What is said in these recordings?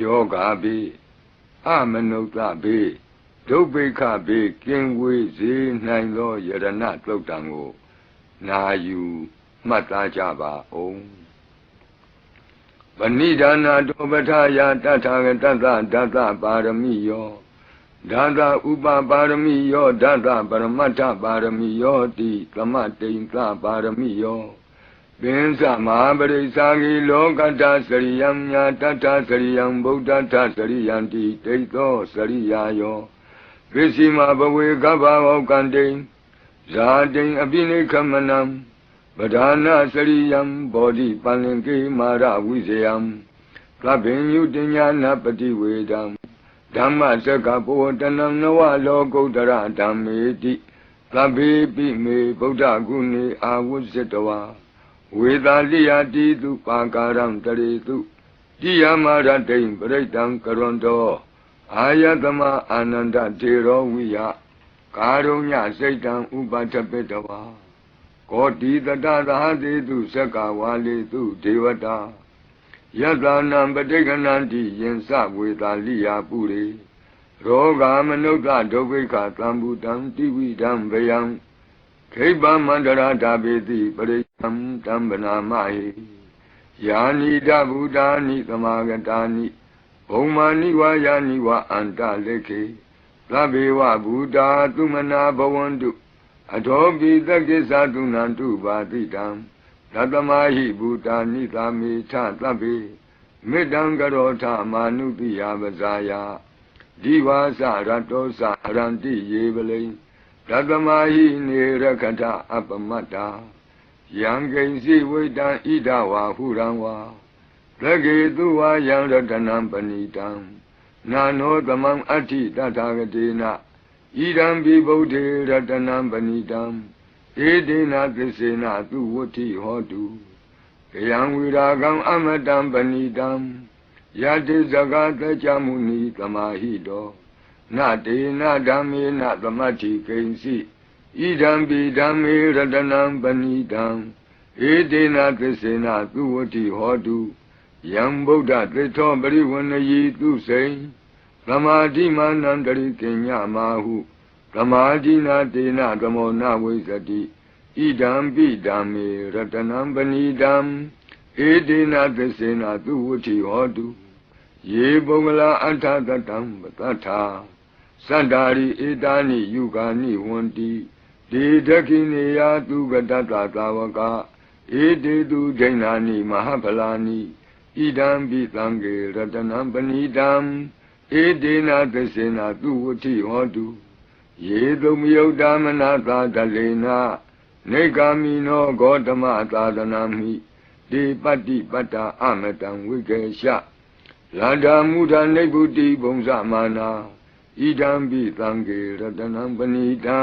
ယောဂါဘေးအမနုဿဘေးဒုဗ္ဗိခဘေးကင်းဝေးစေနိုင်သောယရဏတုတ်တံကိုနာယူမှတ်သားကြပါအောင်ပဏိဒါနာတောပဋ္ဌာယတထာဂတတဒတပါရမိယောဒါသဥပပါရမိယောဒါသပရမတ္ထပါရမိယောတိသမတိန်သပါရမိယော ပင်စမဟာပရိစ္ဆာဂီလောကတ္တစရိယံညာတတ္ထစရိယံဗုဒ္ဓတ္ထစရိယံတိတိသောစရိယာယောပစ္စည်းမဘဝေကဗ္ဗဝကံတိဇာတိအပိနိခမနံပဓာနာစရိယံဘောဓိပန္လင်ကေမာရဝိဇယံသဗ္ဗညုတညာနာပတိဝေဒံဓမ္မစကဘောတနံနဝလောကုတ္တရဓမ္မေတိသဗ္ဗေပိမေဗုဒ္ဓဂုဏေအာဝုဇ္ဇတဝါ ဝေသာလိယတိတုပါကာရံတရေတုတိယမရတိံပရိတံကရွန်တောအာယတမအာနန္ဒတေရောဝိယကာရုညစိတ်တံဥပထပိတဝါကောတိတတသာတိတုသက္ကဝါလေတုဒေဝတာယတနံပဋိကဏန္တိယင်စဝေသာလိယပုရိရောဂာမနုဿဒုဗ္ဗိခသံဘူတံတိဝိဒံဗယံခိဗ္ဗမန္တရာဓာပေတိပရိ ယံတံဗနာမဟိယာနိတဗုဒ္ဓာနိသမာဂတာနိဘုံမာနိဝါယာနိဝါအန္တလေခေသဗ္ဗေဝဗုဒ္ဓသုမနာဘဝန္တုအထောပိသကိစ္ဆသုနန္တုပါတိတံသတ္တမဟိဘူတာနိသာမေထသဗ္ဗေမေတ္တံကရောထမာနုတိယပဇာယဒီဝါစရတောစရန္တိယေပလိသတ္တမဟိနေရခထအပမတ္တာ ယံကိဉ္စီဝိတံဣဒဝါဟုရံဝါသကေတုဝါယံရတနံပဏိတံနာနောသမံအဋ္ဌိတထာဂတေနဣဒံပိဗုဒ္ဓေရတနံပဏိတံဧတေနသစ္စေနသူဝဋ္ဌိဟောတုကယံဝိရာကံအမတံပဏိတံယတိဇဂသကြမုနိသမာဟိတောနတေနဓမ္မေနသမတ္ထိကိဉ္စီ ဣဒံပိဓမ္မေရတနံပဏိတံဧတေနသစ္စေနသူဝဋ္ဌိဟောတုယံဗုဒ္ဓသစ္ထောပရိဝဏယီသူစိံသမာဓိမာနံတရိကညမာဟုသမာဓိနာတေနသမောနဝိသတိဣဒံပိဓမ္မေရတနံပဏိတံဧတေနသစ္စေနသူဝဋ္ဌိဟောတုယေပုဂ္ဂလာအထသတံပတ္ထာသန္တာရိဧတာနိယုဂာနိဝန္တိ ဒေဒခိနေယသူကတတသာဝကဧတေတုဒိဏာနိမဟာဖလာနိဣဒံပိသံဃေရတနံပဏိတံဧတေနသစ္စေနသူဝဋ္ဌိဟောတုယေတုမယုတ်တမနာသာတလေနာနေဂာမိနောဂေါတမသာသနာမိဒီပတ္တိပတ္တာအမတံဝိကေရှလာဒာမုဒနိဗ္ဗုတိဘုံဇမာနာဣဒံပိသံဃေရတနံပဏိတံ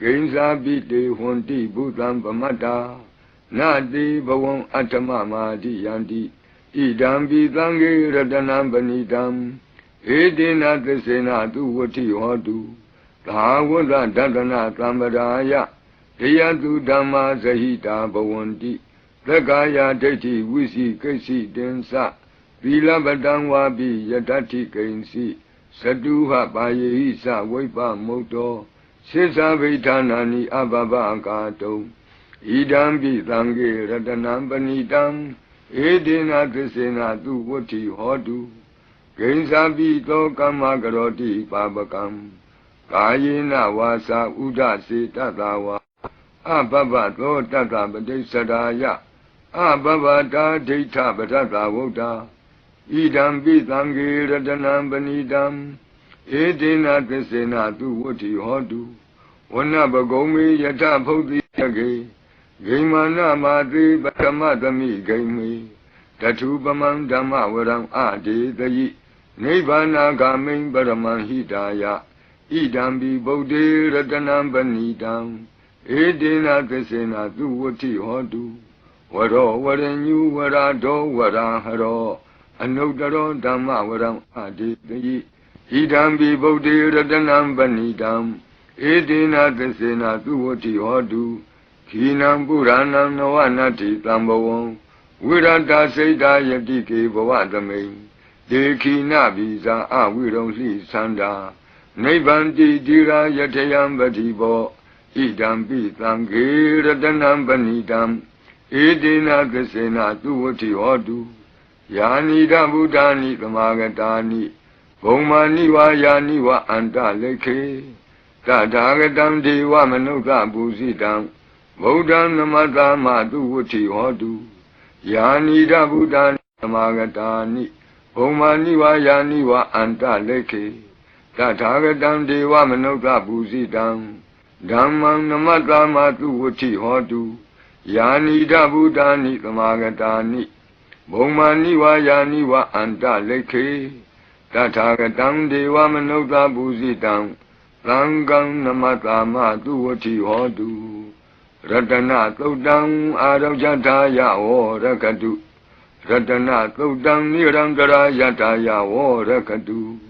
ဂိဉ္စာပိတေဟွန်တိဘုသံပမတ္တာနတိဘဝံအတ္တမမာတိယန္တိဣဒံပိသံဃေရတနံပဏိတံဧတေနသစ္စေနသူဝဋ္ဌိဟောတုသာဝတ္တဒတနာသံပရာယတရားသူဓမ္မာဇဟိတာဘဝန္တိသက္ကာယဒိဋ္ဌိဝိစီကိစ္စိတင်္စသီလပတံဝါပိယတ္ထိကိဉ္စီသတုဟပါယေဟိသဝိပမုတ်တော စိသဗိဌာနာနိအဘဘကာတုံဣဒံပိသံဃေရတနံပဏိတံဧတေနသစ္စေနသူဝဋ္ဌိဟောတုဂိဉ္စာပိသောကမ္မကရောတိပါပကံကာယေနဝါစာဥဒစေတတဝါအဘဘသောတတပတိစ္ဆရာယအဘဘတာဒိဋ္ဌပထတဝုဒ္ဓဣဒံပိသံဃေရတနံပဏိတံ ဧတေနသစ္စေနသူဝဋ္ဌိဟောတုဝနပကုံမေယထဖုတ်တိယကေဂိမာနမာတိပထမသမိဂိမေတထုပမံဓမ္မဝရံအဒေတယိနိဗ္ဗာနာဂမိံပရမံဟိတာယဣဒံဘိဗုဒ္ဓေရတနံပဏိတံဧတေနသစ္စေနသူဝတိဟောတုဝရောဝရညုဝရာဒောဝရာဟရော အနုတ္တရောဓမ္မဝရံအဒေတယိ ဣဒံဘိဗုဒ္ဓေရတနံပဏိတံဧတေနသစ္စေနသူဝတိဟောတုခိနံပုရဏံနဝနတ္တိတံဘဝံဝိရတစိတ်တာယတိကေဘဝသမိန်ဒေခိနဘိဇာအဝိရုံလှိသန္တာနိဗ္ဗန္တိတိရာယထယံပတိဘောဣဒံပိသံဃေရတနံပဏိတံဧတေနသစေနသူဝတိဟောတုယာနိဒဗုဒ္ဓာနိသမာဂတာနိ ဘုံမာနိဝါယာနိဝအန္တလိခေတထာဂတံဒေဝမနုဿပုစိတံဗုဒ္ဓံနမတမသူဝတိဟောတုယာနိဒဗုဒ္ဓာနိသမာဂတာနိဘုံမာနိဝါယာနိဝအန္တလိခေတထာဂတံဒေဝမနုဿပုစိတံဓမ္မံနမတမသူဝတိဟောတုယာနိဒဗုဒ္ဓာနိသမာဂတာနိဘုံမာနိဝါယာနိဝအန္တလိခေ တထာဂတံဒေဝမနုဿပုစိတံသံဃံနမတမသူဝတိဟောတုရတနာသုတ်တံအာရောဇထာယဝရကတုရတနာသုတ်တံနိရံတရာယထာယဝရကတု